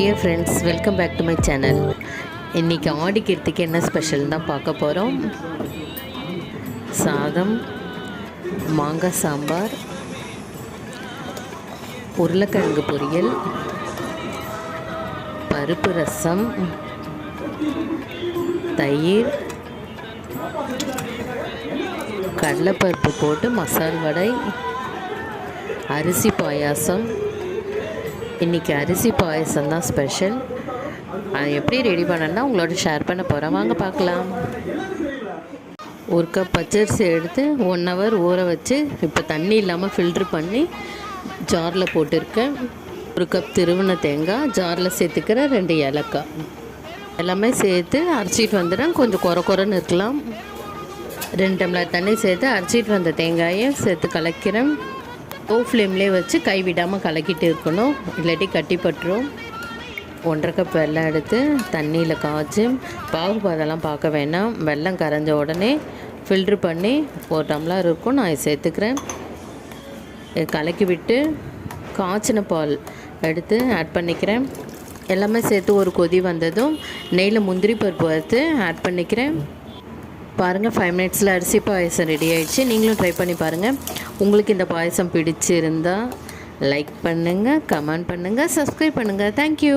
Dear friends welcome back to my channel இன்றைக்கி ஆடிக்கிறதுக்கு என்ன ஸ்பெஷல் தான் பார்க்க போகிறோம் சாதம் மாங்காய் சாம்பார் உருளைக்கிழங்கு பொரியல் பருப்பு ரசம் தயிர் கடலைப்பருப்பு போட்டு மசால் வடை அரிசி பாயாசம் இன்றைக்கி அரிசி பாயசம் தான் ஸ்பெஷல் அது எப்படி ரெடி பண்ணேன்னா உங்களோட ஷேர் பண்ண போகிறேன் வாங்க பார்க்கலாம். ஒரு கப் பச்சரிசி எடுத்து ஒன் ஹவர் ஊற வச்சு இப்போ தண்ணி இல்லாமல் ஃபில்ட்ரு பண்ணி ஜாரில் போட்டிருக்கேன். ஒரு கப் திருவண்ண தேங்காய் ஜாரில் சேர்த்துக்கிறேன் ரெண்டு ஏலக்காய். எல்லாமே சேர்த்து அரைச்சிட்டு வந்துடுறேன். கொஞ்சம் குறை குறைன்னு இருக்கலாம். ரெண்டு டம்ளர் தண்ணி சேர்த்து அரைச்சிட்டு வந்த தேங்காயை சேர்த்து கலக்கிறேன். லோ ஃப்ளேம்லேயே வச்சு கை விடாமல் கலக்கிட்டு இருக்கணும். இல்லாட்டி கட்டிப்பட்டுரும் ஒன்றரை கப் வெள்ளம் எடுத்து தண்ணியில் காய்ச்சி பாகுபாதெல்லாம் பார்க்க வேணாம். வெள்ளம் கரைஞ்ச உடனே ஃபில்ட்ரு பண்ணி ஒரு டம்ளர் இருக்கும் நான் சேர்த்துக்கிறேன். கலக்கி விட்டு காய்ச்சின பால் எடுத்து ஆட் பண்ணிக்கிறேன். எல்லாமே சேர்த்து ஒரு கொதி வந்ததும் நெய்யில் முந்திரி பருப்பு வறுத்து ஆட் பண்ணிக்கிறேன். பாருங்கள் ஃபைவ் மினிட்ஸில் அரிசி பாயசம் ரெடி ஆகிடுச்சு நீங்களும் ட்ரை பண்ணி பாருங்கள் உங்களுக்கு இந்த பாயசம் பிடிச்சிருந்தால் லைக் பண்ணுங்கள் கமெண்ட் பண்ணுங்கள் சப்ஸ்கிரைப் பண்ணுங்கள் தேங்க்யூ